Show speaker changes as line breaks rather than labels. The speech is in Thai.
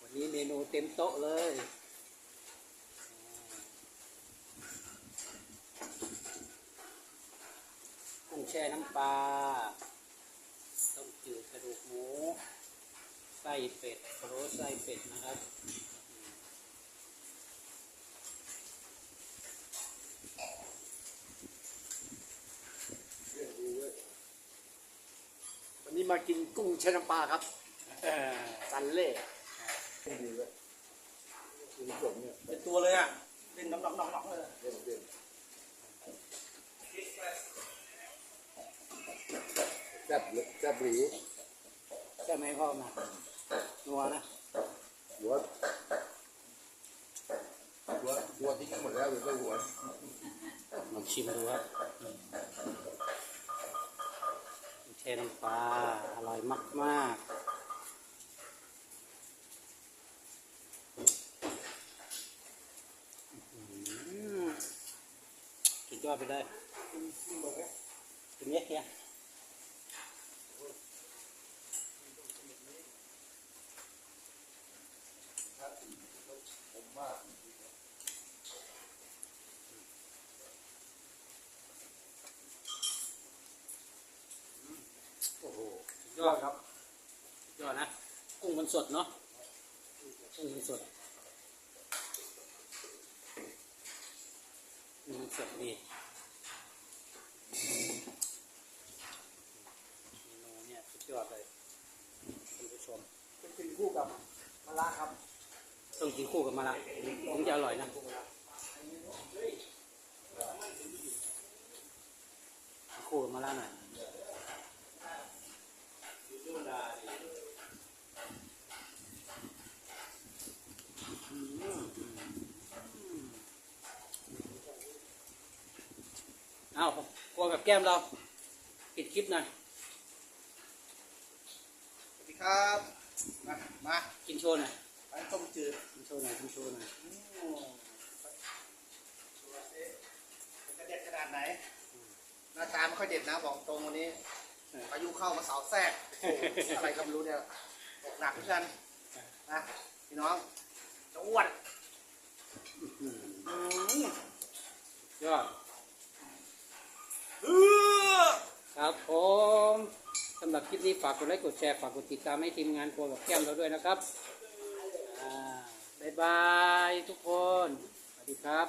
วันนี้เมนูเต็มโต๊ะเลยกุ้งแช่น้ำปลาต้มจืดกระดูกหมู ไส้เป็ดโรสไส้เป็ดนะครับ
มากินกุ้งแช่น้ำปลาครับ
เออ
ซันเล่ดีเลยกินสดเนี่ย
เป็นตัวเลยอะเป็นน้องๆๆๆเลย
เด่นเด่นแซ่บเลยแซ่บหรี
ใช่ไหมพ่อมานัวนะ
หัวหัวหัวทิ้งหมดแล้วเหลือแต่หัว
ลองชิมดูครับเชน้ำปลาอร่อยมากๆอื้อหือสุดยอดไปเลยเป็นเนี้ยเฮีย โอ้โหสุด ยอดครับสุดยอดนะ กุ้งมันสดเนาะ กุ้งมันสดกุ้งมันสดดีเมนูเนี่ยสุดยอดเลยคุณผู้ชม
จะกินคู่กับมะระครับ
ต้องกินคู่กับมะระถึงจะอร่อยนะกินคู่กับมะระหน่อย เอากลัวกับแก้มเราปิดคลิปหน่อย
สวัสดีครับ มา มา
กินโชว์หน่อย
ร้านต้มจืด
กินโชว์หน่อยกินโชว์หน่อย
จะเด็ดขนาดไหนหน้าตาไม่ค่อยเด็ดนะบอกตรงวันนี้พายุเข้ามาเสาแทรกโอ้โหอะไรก็ไม่รู้เนี่ยตกหนักเหมือนกันนะพี่น้องจะอ้วน
อืมยอด
เออ
ครับผมสำหรับคลิปนี้ฝากกดไลค์กดแชร์ฝากกดติดตามให้ทีมงานครัวกับแก้มเราด้วยนะครับบ๊ายบายทุกคน สวัสดีครับ